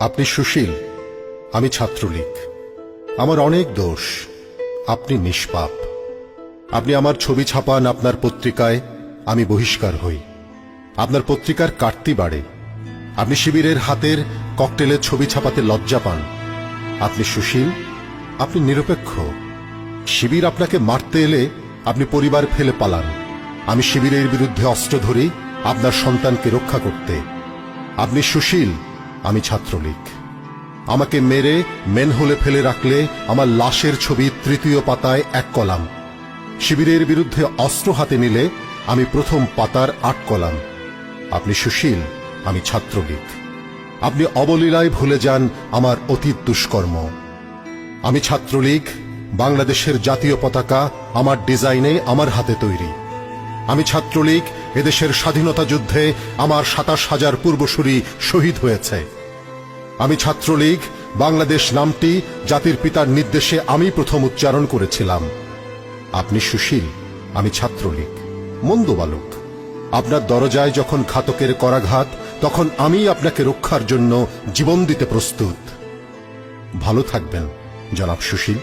আপনি সুশীল, আমি ছাত্রলীগ। আমার অনেক দোষ। আপনি নিষ্পাপ। আপনি আমার ছবি ছাপান আপনার পত্রিকায়, আমি বহিষ্কার হই। আপনার পত্রিকার কাটতি বাড়ে। আপনি শিবিরের হাতের ককটেলের ছবি ছাপাতে লজ্জা পান। আপনি সুশীল, আপনি নিরপেক্ষ। শিবির আপনাকে মারতে এলে আপনি পরিবার ফেলে পালান। আমি শিবিরের বিরুদ্ধে অস্ত্র ধরি আপনার সন্তানকে রক্ষা করতে। আপনি সুশীল আমি ছাত্রলীগ। আমাকে মেরে মেনহোলে ফেলে রাখলে আমার লাশের ছবি তৃতীয় পাতায় এক কলাম। শিবিরের বিরুদ্ধে অস্ত্র হাতে নিলে আমি প্রথম পাতার আট কলাম। আপনি সুশীল, আমি ছাত্রলীগ। আপনি অবলীলায় ভুলে যান আমার অতীত দুষ্কর্ম। আমি ছাত্রলীগ, বাংলাদেশের জাতীয় পতাকা আমার ডিজাইনে আমার হাতে তৈরি। আমি ছাত্রলীগ, এদেশের স্বাধীনতা যুদ্ধে আমার সাতাশ হাজার পূর্বসূরি শহীদ হয়েছে। আমি ছাত্রলীগ, বাংলাদেশ নামটি জাতির পিতার নির্দেশে আমি প্রথম উচ্চারণ করেছিলাম। আপনি সুশীল, আমি ছাত্রলীগ। মন্দ বালক। আপনার দরজায় যখন ঘাতকের করাঘাত, তখন আমি আপনাকে রক্ষার জন্য জীবন দিতে প্রস্তুত। ভালো থাকবেন, জনাব সুশীল।